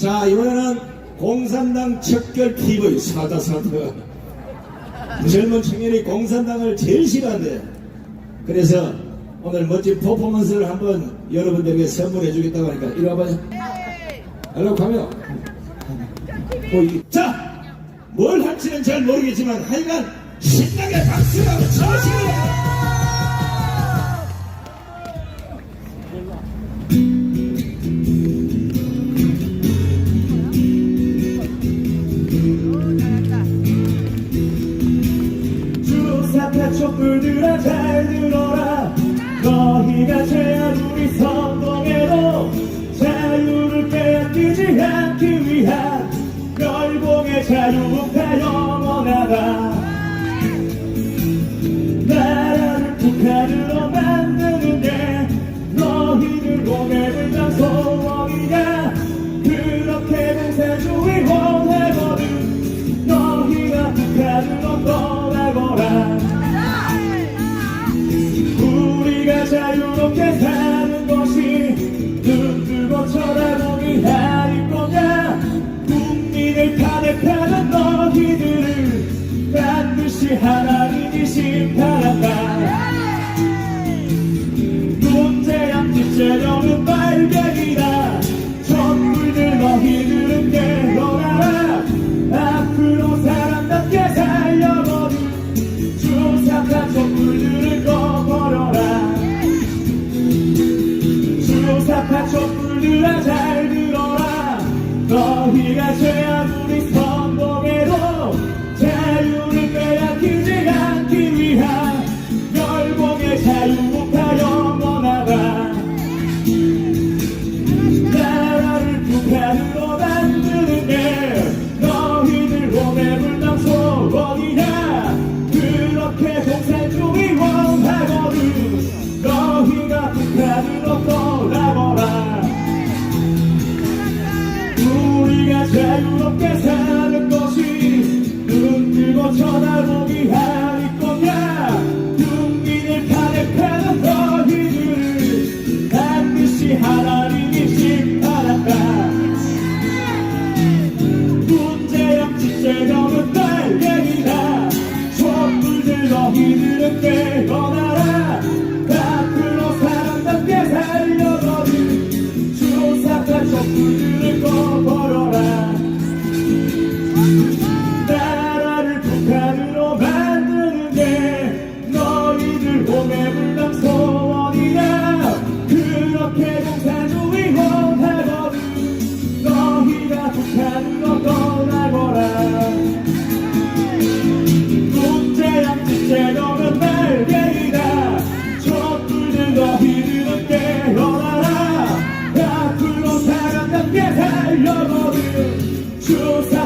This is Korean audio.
자, 이번에는 공산당 척결 TV 사다 사다. 젊은 청년이 공산당을 제일 싫어한대. 그래서 오늘 멋진 퍼포먼스를 한번 여러분들에게 선물해 주겠다고 하니까 이리 와봐요. 일로 가면. 어, 이- 자, 뭘 할지는 잘 모르겠지만 하여간 신나게 한번 쳐주시고 잘 들어라. 너희가 죄한 우리 선동에도 자유를 빼앗기지 않기 위한 멸공의 자유가 영원하다. 나라를 북한으로 만드는데 너희들 보내는 장 소원이야. 그렇게 공산주의 원하거든. 너희가 북한으로 떠 자유롭게 사는 것이 눈 뜨고 쳐다보기 아닐 거냐? 국민을 탄핵하는 너희들을 반드시 하나 주사파 촛불들아 잘 들어라. 너희가 죄한 우리 선동에도 자유를 빼앗기지 않기 위한 열봉의 자유가 영원하다 나라를 북한으로 만드는 게 자유롭게 사는 것이 눈 뜨고 쳐다보기 하는 Jesús.